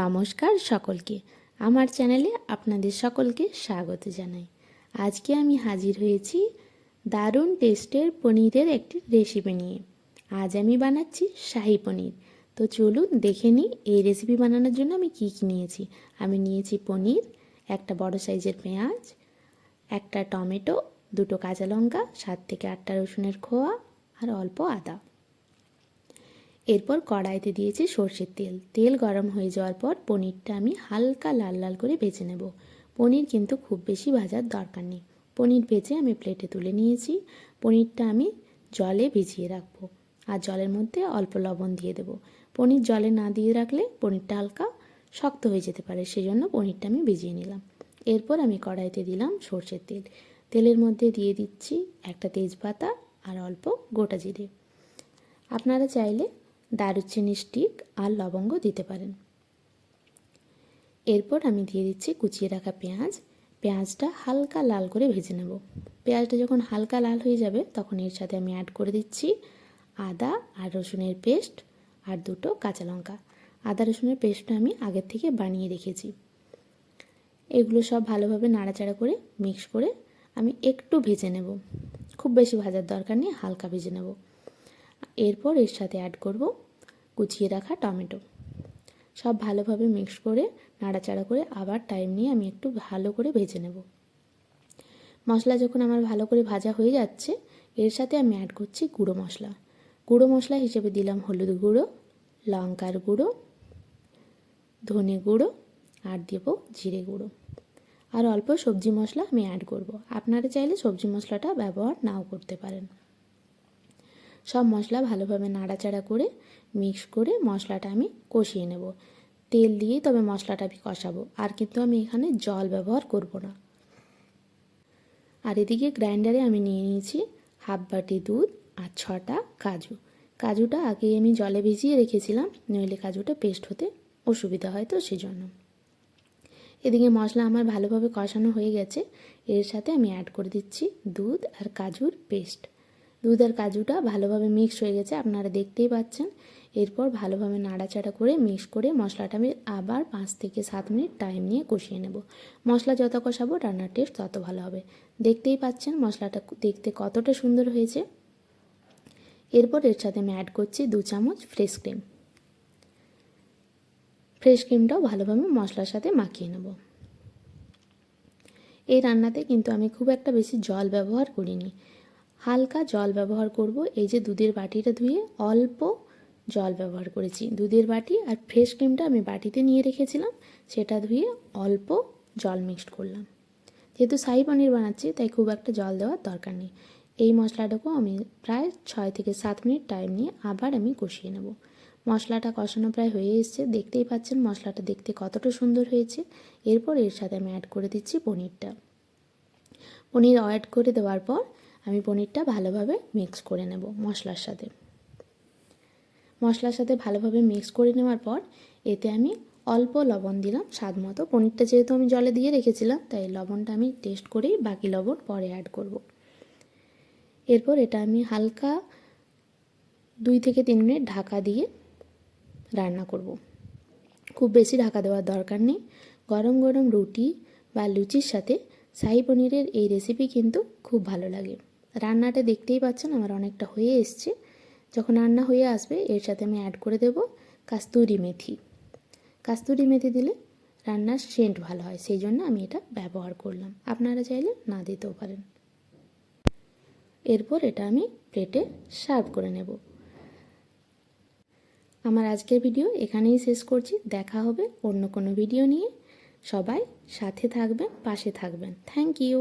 নমস্কার সকলকে। আমার চ্যানেলে আপনাদের সকলকে স্বাগত জানাই। আজকে আমি হাজির হয়েছি দারুণ টেস্টের পনিরের একটি রেসিপি নিয়ে। আজ আমি বানাচ্ছি শাহি পনির। তো চলুন দেখে নিই এই রেসিপি বানানোর জন্য আমি কী কী নিয়েছি। আমি নিয়েছি পনির, একটা বড় সাইজের পেঁয়াজ, একটা টমেটো, দুটো কাঁচা লঙ্কা, সাত থেকে আটটা রসুনের খোয়া, আর অল্প আদা। এরপর কড়াইতে দিয়েছি সর্ষের তেল। তেল গরম হয়ে যাওয়ার পর পনিরটা আমি হালকা লাল লাল করে ভেজে নেব। পনির কিন্তু খুব বেশি ভাজার দরকার নেই। পনির ভেজে আমি প্লেটে তুলে নিয়েছি। পনিরটা আমি জলে ভিজিয়ে রাখব আর জলের মধ্যে অল্প লবণ দিয়ে দেব। পনির জলে না দিয়ে রাখলে পনিরটা হালকা শক্ত হয়ে যেতে পারে সেই জন্য পনিরটা আমি ভিজিয়ে নিলাম। এরপর আমি কড়াইতে দিলাম সর্ষের তেল। তেলের মধ্যে দিয়ে দিচ্ছি একটা তেজপাতা আর অল্প গোটা জিরে। আপনারা চাইলে দারুচিনি স্টিক আর লবঙ্গ দিতে পারেন। এরপর আমি দিয়ে দিচ্ছি কুচিয়ে রাখা পেঁয়াজ। পেঁয়াজটা হালকা লাল করে ভেজে নেব। পেঁয়াজটা যখন হালকা লাল হয়ে যাবে, তখন এর সাথে আমি অ্যাড করে দিচ্ছি আদা আর রসুনের পেস্ট আর দুটো কাঁচা লঙ্কা। আদা, রসুনের পেস্টটা আমি আগের থেকে বানিয়ে রেখেছি। এগুলো সব ভালোভাবে নাড়াচাড়া করে মিক্স করে আমি একটু ভেজে নেব। খুব বেশি ভাজার দরকার নেই, হালকা ভেজে নেব। এরপর এর সাথে অ্যাড করব কুচিয়ে রাখা টমেটো। সব ভালোভাবে মিক্স করে, নাড়াচাড়া করে আবার টাইম নিয়ে আমি একটু ভালো করে ভেজে নেব। মশলা যখন আমার ভালো করে ভাজা হয়ে যাচ্ছে, এর সাথে আমি অ্যাড করছি গুঁড়ো মশলা। গুঁড়ো মশলা হিসেবে দিলাম হলুদ গুঁড়ো, লঙ্কার গুঁড়ো, ধনে গুঁড়ো আর দেবো জিরে গুঁড়ো। আর অল্প সবজি মশলা আমি অ্যাড করব। আপনারা চাইলে সবজি মশলাটা ব্যবহার নাও করতে পারেন। সব মশলা ভালোভাবে নাড়াচাড়া করে মিক্স করে মশলাটা আমি কষিয়ে নেব। তেল দিয়েই তবে মশলাটা আমি কষাবো, আর কিন্তু আমি এখানে জল ব্যবহার করব না। আর এদিকে গ্রাইন্ডারে আমি নিয়ে নিয়েছি হাফ বাটি দুধ আর ছটা কাজু। কাজুটা আগে আমি জলে ভিজিয়ে রেখেছিলাম, নইলে কাজুটা পেস্ট হতে অসুবিধা হয় তো সেই জন্য এদিকে মশলা আমার ভালোভাবে কষানো হয়ে গেছে, এর সাথে আমি অ্যাড করে দিচ্ছি দুধ আর কাজুর পেস্ট দুধ আর কাজুটা ভালোভাবে মিক্স হয়ে গেছে, আপনারা দেখতেই পাচ্ছেন। এরপর ভালোভাবে নাড়াচাড়া করে মিক্স করে মশলাটা আমি আবার পাঁচ থেকে সাত মিনিট টাইম নিয়ে কষিয়ে নেব। মশলা যত কষাবো, রান্নার টেস্ট তত ভালো হবে। দেখতেই পাচ্ছেন মশলাটা দেখতে কতটা সুন্দর হয়েছে। এরপর এর সাথে আমি অ্যাড করছি দু চামচ ফ্রেশ ক্রিম ফ্রেশ ক্রিমটাও ভালোভাবে মশলার সাথে মাখিয়ে নেব। এই রান্নাতে কিন্তু আমি খুব একটা বেশি জল ব্যবহার করিনি। হালকা জল ব্যবহার করব। এই যে দুধের বাটিটা ধুয়ে অল্প জল ব্যবহার করেছি। দুধের বাটি আর ফ্রেশ ক্রিমটা আমি বাটিতে নিয়ে রেখেছিলাম। সেটা ধুয়ে অল্প জল মিক্সড করলাম। যেহেতু শাহি পনির বানাচ্ছি, তাই খুব একটা জল দেওয়ার দরকার নেই। এই মশলাটাকেও আমি প্রায় ছয় থেকে সাত মিনিট টাইম নিয়ে আবার আমি কষিয়ে নেব। মশলাটা কষানো প্রায় হয়ে এসছে। দেখতেই পাচ্ছেন মশলাটা দেখতে কতটা সুন্দর হয়েছে। এরপর এর সাথে আমি অ্যাড করে দিচ্ছি পনিরটা। পনির অ্যাড করে দেওয়ার পর আমি পনিরটা ভালোভাবে মিক্স করে নেব মশলার সাথে। মশলার সাথে ভালোভাবে মিক্স করে নেওয়ার পর এতে আমি অল্প লবণ দিলাম স্বাদ মতো। পনিরটা যেহেতু আমি জলে দিয়ে রেখেছিলাম, তাই লবণটা আমি টেস্ট করেই বাকি লবণ পরে অ্যাড করব। এরপর এটা আমি হালকা দুই থেকে তিন মিনিট ঢাকা দিয়ে রান্না করব। খুব বেশি ঢাকা দেওয়ার দরকার নেই। গরম গরম রুটি বা লুচির সাথে শাহি পনিরের এই রেসিপি কিন্তু খুব ভালো লাগে। রান্নাটা দেখতেই পাচ্ছেন, আমার অনেকটা হয়ে এসছে। যখন রান্না হয়ে আসবে, এর সাথে আমি অ্যাড করে দেব কাস্তুরি মেথি। কাস্তুরি মেথি দিলে রান্নার সেন্ট ভালো হয়, সেই জন্য আমি এটা ব্যবহার করলাম। আপনারা চাইলে না দিতেও পারেন। এরপর এটা আমি প্লেটে সার্ভ করে নেব। আমার আজকের ভিডিও এখানেই শেষ করছি। দেখা হবে অন্য কোনো ভিডিও নিয়ে। সবাই সাথে থাকবেন, পাশে থাকবেন। Thank you